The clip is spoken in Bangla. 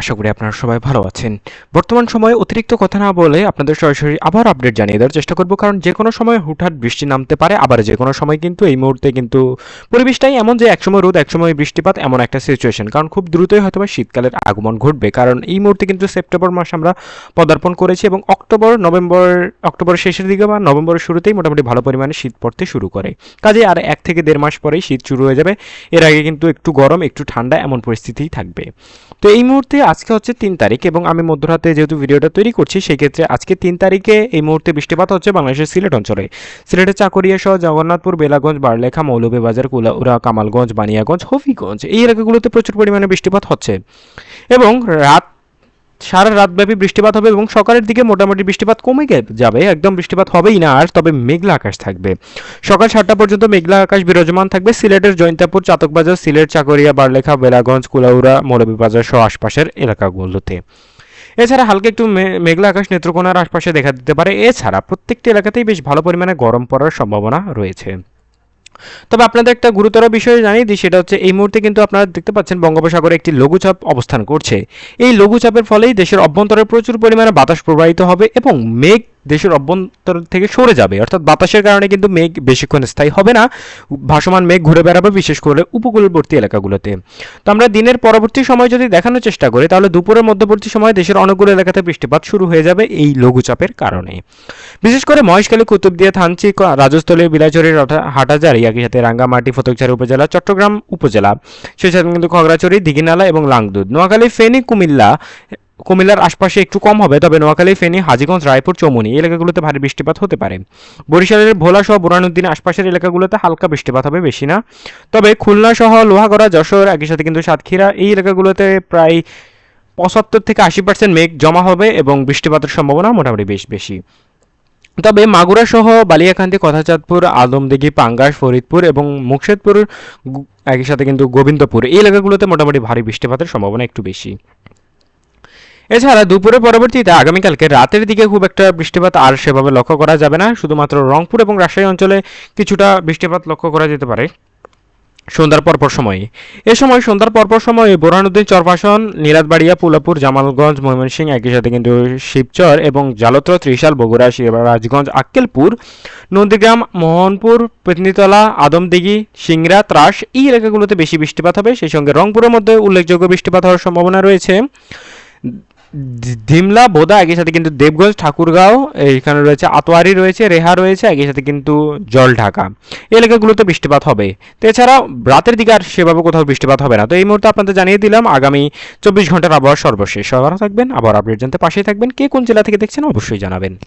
আশা করি আপনারা সবাই ভালো আছেন। বর্তমান সময়ে অতিরিক্ত কথা না বলে আপনাদের সরাসরি আবার আপডেট জানিয়ে দেওয়ার চেষ্টা করব, কারণ যে কোনো সময় হুটহাট বৃষ্টি নামতে পারে, আবার যে কোনো সময় কিন্তু এই মুহূর্তে কিন্তু পরিবেশটাই এমন যে একসময় রোদ, একসময় বৃষ্টিপাত, এমন একটা সিচুয়েশন কারণ খুব দ্রুতই হয়তো শীতকালের আগমন ঘটবে, কারণ এই মুহূর্তে কিন্তু সেপ্টেম্বর মাস আমরা পদার্পণ করেছি এবং অক্টোবর, নভেম্বর অক্টোবরের শেষের দিকে বা নভেম্বরের শুরুতেই মোটামুটি ভালো পরিমাণে শীত পড়তে শুরু করে। কাজে আর এক থেকে দেড় মাস পরেই শীত শুরু হয়ে যাবে। এর আগে কিন্তু একটু গরম, একটু ঠান্ডা, এমন পরিস্থিতিই থাকবে। তো এই মুহূর্তে আজকে হচ্ছে তিন তারিখ এবং আমি মধ্যরাতে যেহেতু ভিডিওটা তৈরি করছি, সেক্ষেত্রে আজকে তিন তারিখে এই মুহূর্তে বৃষ্টিপাত হচ্ছে বাংলাদেশের সিলেট অঞ্চলে। সিলেটের চাকরিয়া সহ জগন্নাথপুর, বেলাগঞ্জ, বারলেখা, মৌলভীবাজার কুলাউড়া কামালগঞ্জ, বানিয়াগঞ্জ হফিগঞ্জ এই এলাকাগুলোতে প্রচুর পরিমাণে বৃষ্টিপাত হচ্ছে। এবং রাত সারা রাতব্যাপী বৃষ্টিপাত হবে এবং সকালের দিকে মোটামুটি বৃষ্টিপাত কমে যাবে। একদম বৃষ্টিপাত হবেই না, আর তবে মেঘলা আকাশ থাকবে। সকাল সাতটা পর্যন্ত মেঘলা আকাশ বিরাজমান থাকবে। সিলেটের জৈন্তাপুর চাতকবাজার, সিলেট, চাকরিয়া, বারলেখা, বেলাগঞ্জ, কুলাউড়া মৌলভীবাজার সহ আশপাশের এলাকাগুলোতে। এছাড়া হালকা একটু মেঘলা আকাশ নেত্রকোনার আশপাশে দেখা দিতে পারে। এছাড়া প্রত্যেকটি এলাকাতেই বেশ ভালো পরিমাণে গরম পড়ার সম্ভাবনা রয়েছে। তবে আপনাদের একটা গুরুতর বিষয় জানিয়ে দিই, সেটা হচ্ছে এই মুহূর্তে কিন্তু আপনারা দেখতে পাচ্ছেন বঙ্গোপসাগরে একটি লঘুচাপ অবস্থান করছে। এই লঘুচাপের ফলেই দেশের অভ্যন্তরে প্রচুর পরিমাণে বাতাস প্রবাহিত হবে এবং মেঘ দেশের অভ্যন্তর থেকে সরে যাবে। অর্থাৎ বাতাসের কারণে কিন্তু মেঘ বেশিক্ষণ স্থায়ী হবে না, ভাসমান মেঘ ঘুরে বেড়াবে বিশেষ করে উপকূলবর্তী এলাকাগুলোতে। তো আমরা দিনের পরবর্তী সময় যদি দেখানোর চেষ্টা করি, তাহলে দুপুরের মধ্যবর্তী সময় দেশের অনেকগুলো এলাকাতে বৃষ্টিপাত শুরু হয়ে যাবে এই লঘুচাপের কারণে। বিশেষ করে মহেশখালী কুতুবদিয়া থানচি রাজস্থলী বিলাচুরি হাটাজারি, একই সাথে রাঙ্গামাটি, ফতকছড়ি উপজেলা, চট্টগ্রাম উপজেলা। সেই সাথে কিন্তু খগড়াছড়ি, দিঘিনালা এবং লাংদুদ। নোয়াখালী, ফেনী, কুমিল্লা কুমিল্লার আশপাশে একটু কম হবে, তবে নোয়াখালী, ফেনী, হাজিগঞ্জ, রায়পুর চৌমুনি এলাকাগুলোতে ভারী বৃষ্টিপাত হতে পারে। বরিশালের ভোলা সহ বুরানুদ্দিন আশপাশের এলাকাগুলোতে হালকা বৃষ্টিপাত হবে বেশি না। তবে খুলনা সহ লোহাগড়া, যশোর, একই সাথে কিন্তু সাতক্ষীরা এই এলাকাগুলোতে প্রায় পঁচাত্তর থেকে আশি পার্সেন্ট মেঘ জমা হবে এবং বৃষ্টিপাতের সম্ভাবনা মোটামুটি বেশ বেশি। তবে মাগুরা সহ বালিয়াকান্দি কথাচাঁদপুর আদমদিঘি পাঙ্গাস, ফরিদপুর এবং মুকশেদপুর একই সাথে কিন্তু গোবিন্দপুর এই এলাকাগুলোতে মোটামুটি ভারী বৃষ্টিপাতের সম্ভাবনা একটু বেশি। এছাড়া দুপুরের পরবর্তীতে আগামীকালকে রাতের দিকে খুব একটা বৃষ্টিপাত আর সেভাবে লক্ষ্য করা যাবে না। শুধুমাত্র রংপুর এবং রাজশাহী অঞ্চলে কিছুটা বৃষ্টিপাত লক্ষ্য করা যেতে পারে। সন্ধ্যার পরপর সময়ে। এ সময় সন্ধ্যার পরপর সময়ে বোরহানুদ্দিন চরপাশন নীলাতবাড়িয়া পুলাপুর, জামালগঞ্জ, ময়মনসিংহ, একই সাথে কিন্তু শিবচর এবং জালত্র, ত্রিশাল, বগুড়া শিবরাজগঞ্জ আক্কেলপুর, নন্দীগ্রাম, মোহনপুর, পেতনিতলা, আদমদিঘি সিংরা ত্রাস এই এলাকাগুলোতে বেশি বৃষ্টিপাত হবে। সেই সঙ্গে রংপুরের মধ্যে উল্লেখযোগ্য বৃষ্টিপাত হওয়ার সম্ভাবনা রয়েছে। ডিমলা, বোদা, একই সাথে কিন্তু দেবগঞ্জ, ঠাকুরগাঁও, এইখানে রয়েছে আতোয়ারি রয়েছে, রেহা রয়েছে, একই সাথে কিন্তু জল ঢাকা এই এলাকাগুলোতে বৃষ্টিপাত হবে। তো এছাড়া রাতের দিকে আর সেভাবে কোথাও বৃষ্টিপাত হবে না। তো এই মুহূর্তে আপনাদের জানিয়ে দিলাম, আগামী চব্বিশ ঘণ্টার আবহাওয়া সর্বশেষ। সবার থাকবেন। আবার আপডেট জানতে পাশেই থাকবেন। কে কোন জেলা থেকে দেখছেন অবশ্যই জানাবেন।